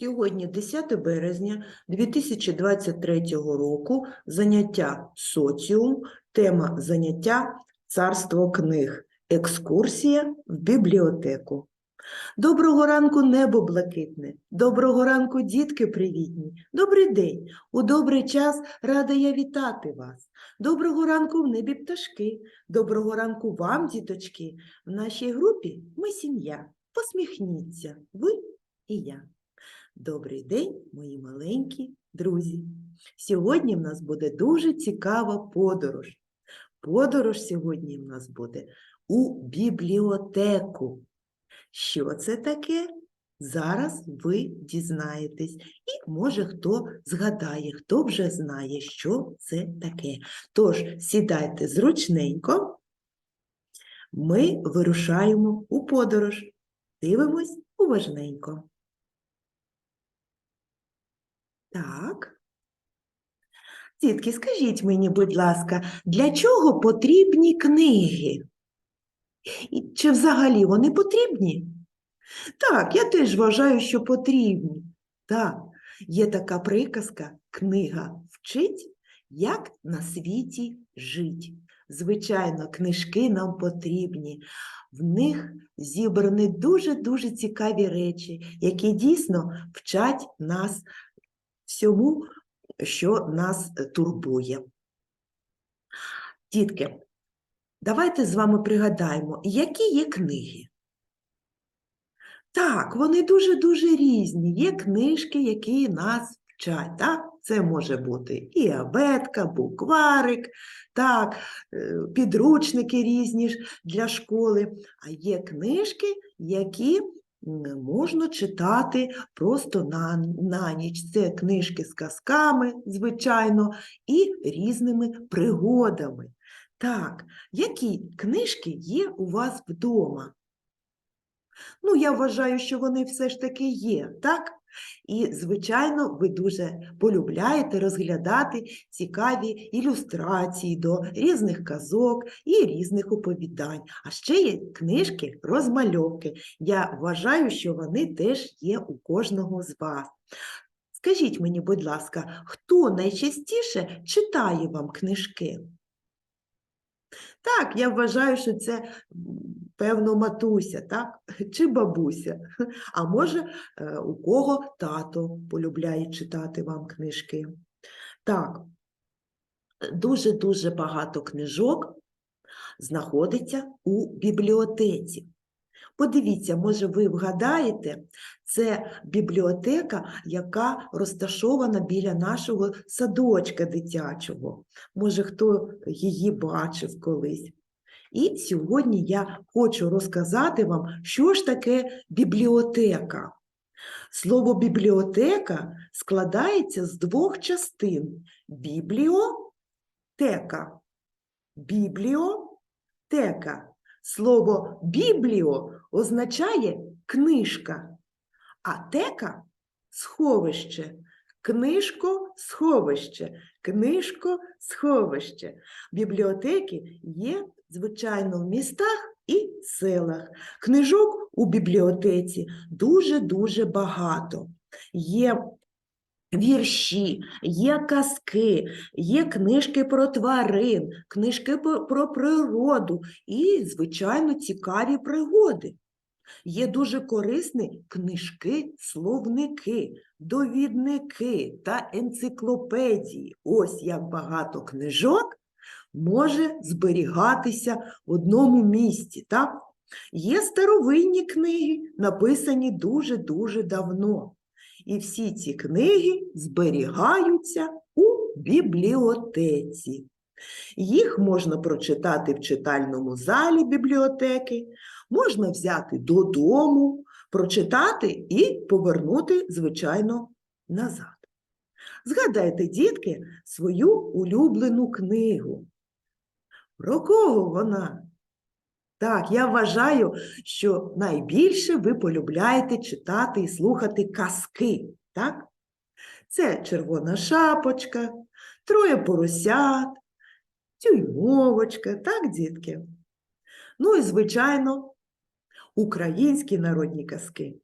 Сьогодні 10 березня 2023 року, заняття соціум, тема заняття царство книг, екскурсія в бібліотеку. Доброго ранку, небо блакитне, доброго ранку, дітки привітні, добрий день, у добрий час рада я вітати вас. Доброго ранку в небі пташки, доброго ранку вам, діточки. В нашій групі ми сім'я. Посміхніться, ви і я. Добрий день, мої маленькі друзі. Сьогодні в нас буде дуже цікава подорож. Подорож сьогодні в нас буде у бібліотеку. Що це таке? Зараз ви дізнаєтесь. І може хто згадає, хто вже знає, що це таке. Тож сідайте зручненько. Ми вирушаємо у подорож. Дивимось уважненько. Так. Дітки, скажіть мені, будь ласка, для чого потрібні книги? І чи взагалі вони потрібні? Так, я теж вважаю, що потрібні. Так, є така приказка книга вчить, як на світі жить. Звичайно, книжки нам потрібні. В них зібрані дуже-дуже цікаві речі, які дійсно вчать нас всьому, що нас е, турбує. Дітки, давайте з вами пригадаємо, які є книги. Так, вони дуже-дуже різні. Є книжки, які нас вчать. Так? Це може бути і абетка, букварик, так, е, підручники різні для школи. А є книжки, які можна читати просто на, на ніч. Це книжки з казками, звичайно, і різними пригодами. Так, які книжки є у вас вдома? Ну, я вважаю, що вони все ж таки є, так? І, звичайно, ви дуже полюбляєте розглядати цікаві ілюстрації до різних казок і різних оповідань. А ще є книжки розмальовки. Я вважаю, що вони теж є у кожного з вас. Скажіть мені, будь ласка, хто найчастіше читає вам книжки? Так, я вважаю, що це певно матуся, так? Чи бабуся. А може, е, у кого тато полюбляє читати вам книжки. Так, дуже-дуже багато книжок знаходиться у бібліотеці. Подивіться, може, ви вгадаєте, це бібліотека, яка розташована біля нашого садочка дитячого. Може, хто її бачив колись. І сьогодні я хочу розказати вам, що ж таке бібліотека. Слово бібліотека складається з двох частин: бібліотека. Бібліотека. Слово бібліо означає книжка, а тека сховище. Книжко сховище, книжко сховище. Бібліотеки є, звичайно, в містах і селах. Книжок у бібліотеці дуже-дуже багато. Є вірші, є казки, є книжки про тварин, книжки про природу і, звичайно, цікаві пригоди. Є дуже корисні книжки, словники, довідники та енциклопедії. Ось як багато книжок може зберігатися в одному місці. Так? Є старовинні книги, написані дуже-дуже давно. І всі ці книги зберігаються у бібліотеці. Їх можна прочитати в читальному залі бібліотеки, можна взяти додому, прочитати і повернути, звичайно, назад. Згадайте, дітки, свою улюблену книгу. Про кого вона? Так, я вважаю, що найбільше ви полюбляєте читати і слухати казки, так? Це червона шапочка, троє поросят, тюймовочка, так, дітки? Ну і, звичайно, українські народні казки,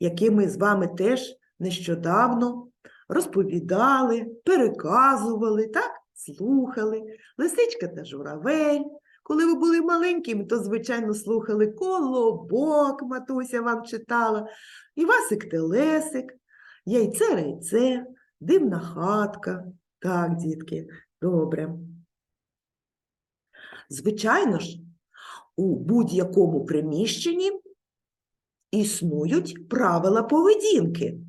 які ми з вами теж нещодавно розповідали, переказували, так? Слухали. Лисичка та журавель. Коли ви були маленькими, то, звичайно, слухали колобок, матуся вам читала, Івасик Телесик, яйце рейце, дивна хатка. Так, дітки, добре. Звичайно ж, у будь-якому приміщенні існують правила поведінки.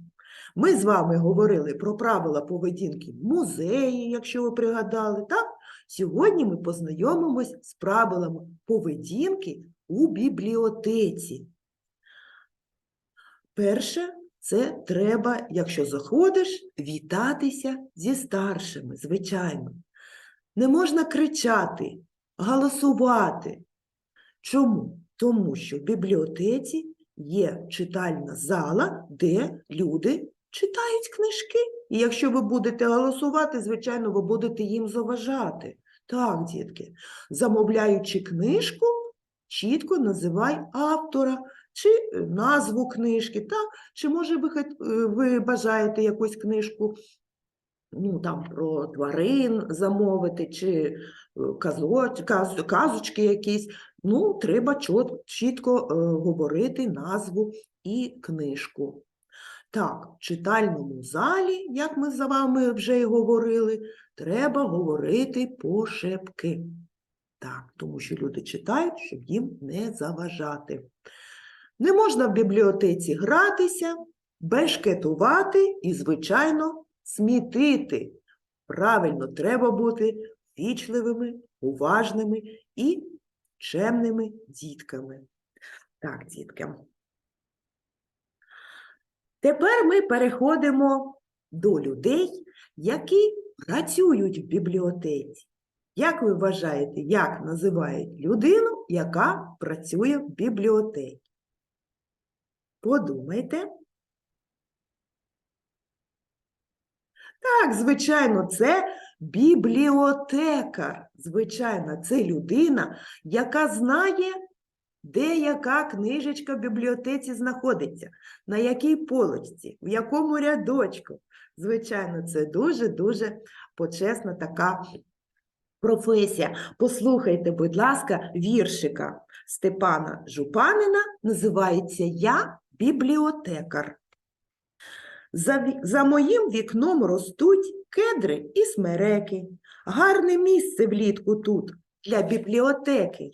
Ми з вами говорили про правила поведінки в музеї, якщо ви пригадали, так? Сьогодні ми познайомимось з правилами поведінки у бібліотеці. Перше, це треба, якщо заходиш, вітатися зі старшими, звичайно. Не можна кричати, голосувати. Чому? Тому що в бібліотеці є читальна зала, де люди читають книжки. І якщо ви будете голосувати, звичайно, ви будете їм заважати. Так, дітки, замовляючи книжку, чітко називай автора чи е, назву книжки, так? Чи може ви, е, ви бажаєте якусь книжку ну, там, про тварин замовити, чи е, казоч, каз, казочки якісь. Ну, треба чітко говорити назву і книжку. Так, в читальному залі, як ми за вами вже й говорили, треба говорити пошепки. Так, тому що люди читають, щоб їм не заважати. Не можна в бібліотеці гратися, бешкетувати і, звичайно, смітити. Правильно, треба бути вічливими, уважними і чемними дітками. Так, дітки. Тепер ми переходимо до людей, які працюють в бібліотеці. Як ви вважаєте, як називають людину, яка працює в бібліотеці? Подумайте. Так, звичайно, це бібліотекар. Звичайно, це людина, яка знає, де яка книжечка в бібліотеці знаходиться, на якій полочці, в якому рядочку. Звичайно, це дуже-дуже почесна така професія. Послухайте, будь ласка, віршика Степана Жупанина називається Я бібліотекар. За, за моїм вікном ростуть кедри і смереки. Гарне місце влітку тут для бібліотеки.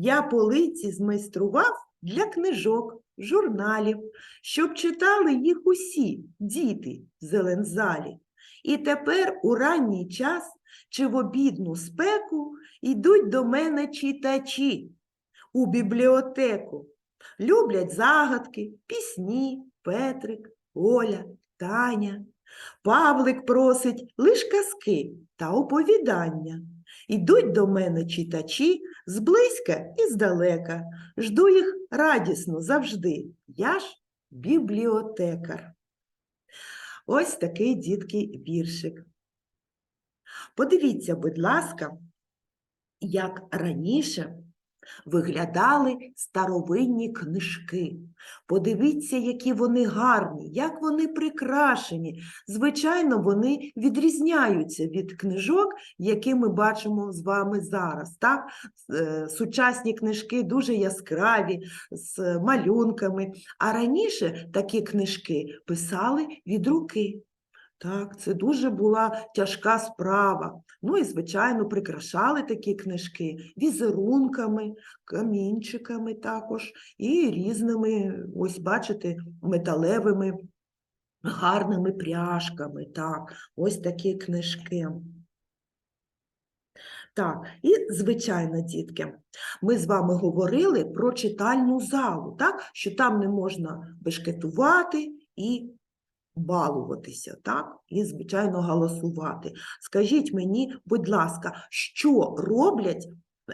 Я полиці змайстрував для книжок, журналів, щоб читали їх усі діти в зелензалі. І тепер у ранній час чи в обідну спеку йдуть до мене читачі у бібліотеку. Люблять загадки, пісні, Петрик, Оля, Таня. Павлик просить лиш казки та оповідання. Ідуть до мене читачі зблизька і здалека. Жду їх радісно завжди. Я ж бібліотекар. Ось такий дітки віршик. Подивіться, будь ласка, як раніше виглядали старовинні книжки. Подивіться, які вони гарні, як вони прикрашені. Звичайно, вони відрізняються від книжок, які ми бачимо з вами зараз. Так? Е, Сучасні книжки дуже яскраві, з малюнками. А раніше такі книжки писали від руки. Так, це дуже була тяжка справа. Ну і, звичайно, прикрашали такі книжки візерунками, камінчиками також і різними, ось бачите, металевими гарними пряжками. Так, ось такі книжки. Так, і звичайно, дітки, ми з вами говорили про читальну залу, так, що там не можна бешкетувати і балуватися, так, і, звичайно, голосувати. Скажіть мені, будь ласка, що роблять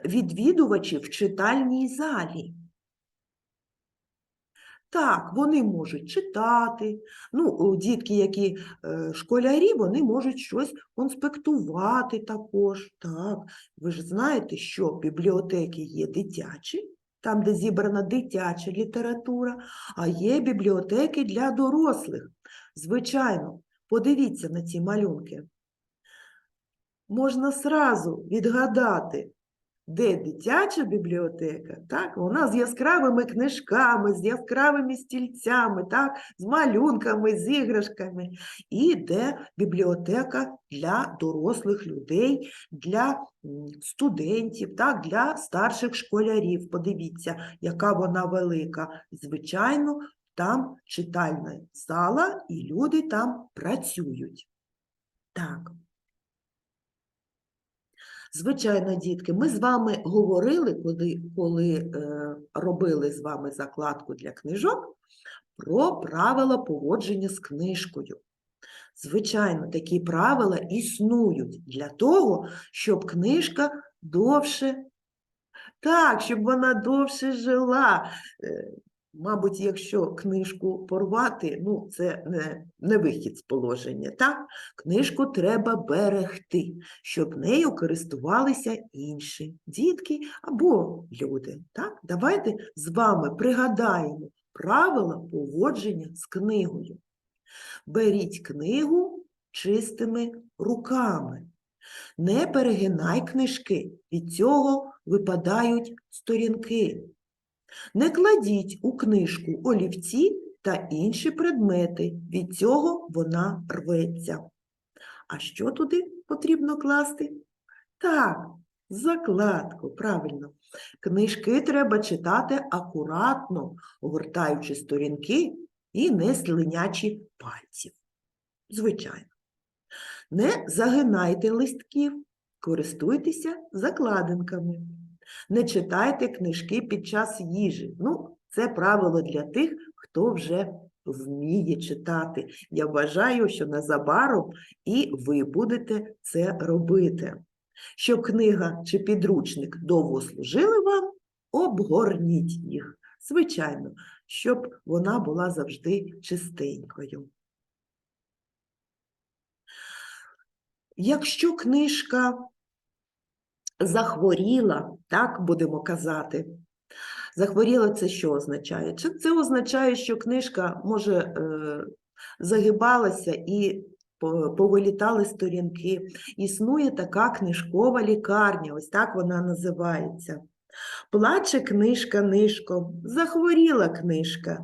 відвідувачі в читальній залі? Так, вони можуть читати. Ну, дітки, які е, школярі, вони можуть щось конспектувати також. Так, ви ж знаєте, що бібліотеки є дитячі, там, де зібрана дитяча література, а є бібліотеки для дорослих. Звичайно, подивіться на ці малюнки. Можна сразу відгадати, де дитяча бібліотека, так? Вона з яскравими книжками, з яскравими стільцями, так? з малюнками, з іграшками. І де бібліотека для дорослих людей, для студентів, так? для старших школярів. Подивіться, яка вона велика. Звичайно, там читальна зала, і люди там працюють. Так. Звичайно, дітки, ми з вами говорили, коли, коли е, робили з вами закладку для книжок, про правила поводження з книжкою. Звичайно, такі правила існують для того, щоб книжка довше, так, щоб вона довше жила. Мабуть, якщо книжку порвати, ну це не, не вихід з положення. Так? Книжку треба берегти, щоб нею користувалися інші дітки або люди. Так? Давайте з вами пригадаємо правила поводження з книгою. Беріть книгу чистими руками. Не перегинай книжки, від цього випадають сторінки. Не кладіть у книжку олівці та інші предмети, від цього вона рветься. А що туди потрібно класти? Так, закладку, правильно. Книжки треба читати акуратно, огортаючи сторінки і не слинячи пальців. Звичайно. Не загинайте листків, користуйтеся закладинками. Не читайте книжки під час їжі. Ну, це правило для тих, хто вже вміє читати. Я вважаю, що незабаром і ви будете це робити. Щоб книга чи підручник довго служили вам, обгорніть їх. Звичайно, щоб вона була завжди чистенькою. Якщо книжка захворіла, так будемо казати. Захворіла це що означає? Чи Це означає, що книжка може е, загибалася і повилітали сторінки. Існує така книжкова лікарня, ось так вона називається. Плаче книжка нишком, захворіла книжка.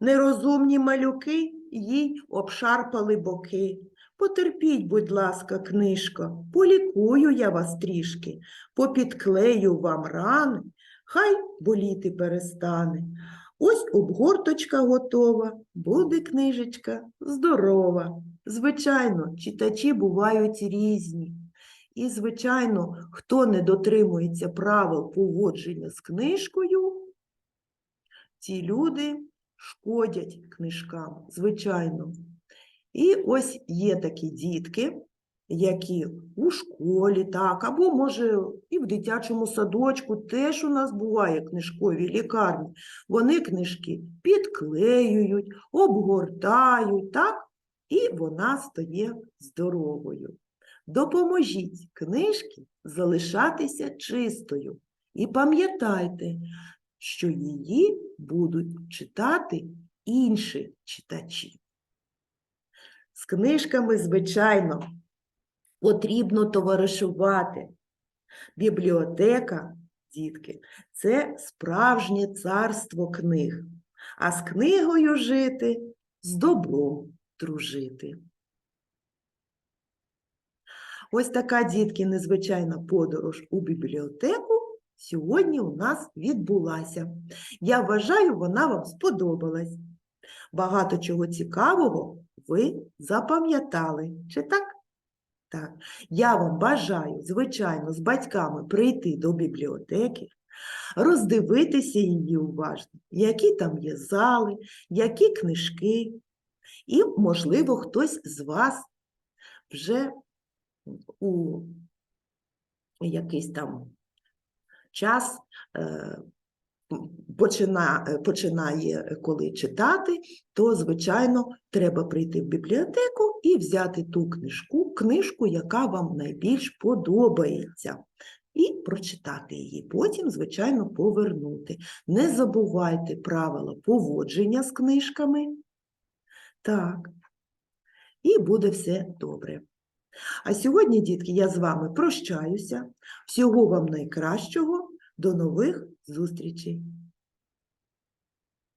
Нерозумні малюки їй обшарпали боки. Потерпіть, будь ласка, книжко, полікую я вас трішки, попідклею вам рани, хай боліти перестане. Ось обгорточка готова, буде книжечка здорова. Звичайно, читачі бувають різні. І, звичайно, хто не дотримується правил поводження з книжкою, ці люди шкодять книжкам, звичайно. І ось є такі дітки, які у школі, так, або, може, і в дитячому садочку теж у нас буває книжкові лікарні. Вони книжки підклеюють, обгортають, так, і вона стає здоровою. Допоможіть книжці залишатися чистою. І пам'ятайте, що її будуть читати інші читачі. З книжками, звичайно, потрібно товаришувати. Бібліотека, дітки, це справжнє царство книг, а з книгою жити, з добром дружити. Ось така, дітки, незвичайна подорож у бібліотеку сьогодні у нас відбулася. Я вважаю, вона вам сподобалась. Багато чого цікавого ви запам'ятали. Чи так? Так. Я вам бажаю, звичайно, з батьками прийти до бібліотеки, роздивитися її уважно, які там є зали, які книжки. І, можливо, хтось з вас вже у якийсь там час е, почина, е, починає коли читати, то, звичайно, треба прийти в бібліотеку і взяти ту книжку, книжку, яка вам найбільш подобається. і прочитати її. Потім, звичайно, повернути. Не забувайте правила поводження з книжками. Так. І буде все добре. А сьогодні, дітки, я з вами прощаюся. Всього вам найкращого. До нових зустрічей!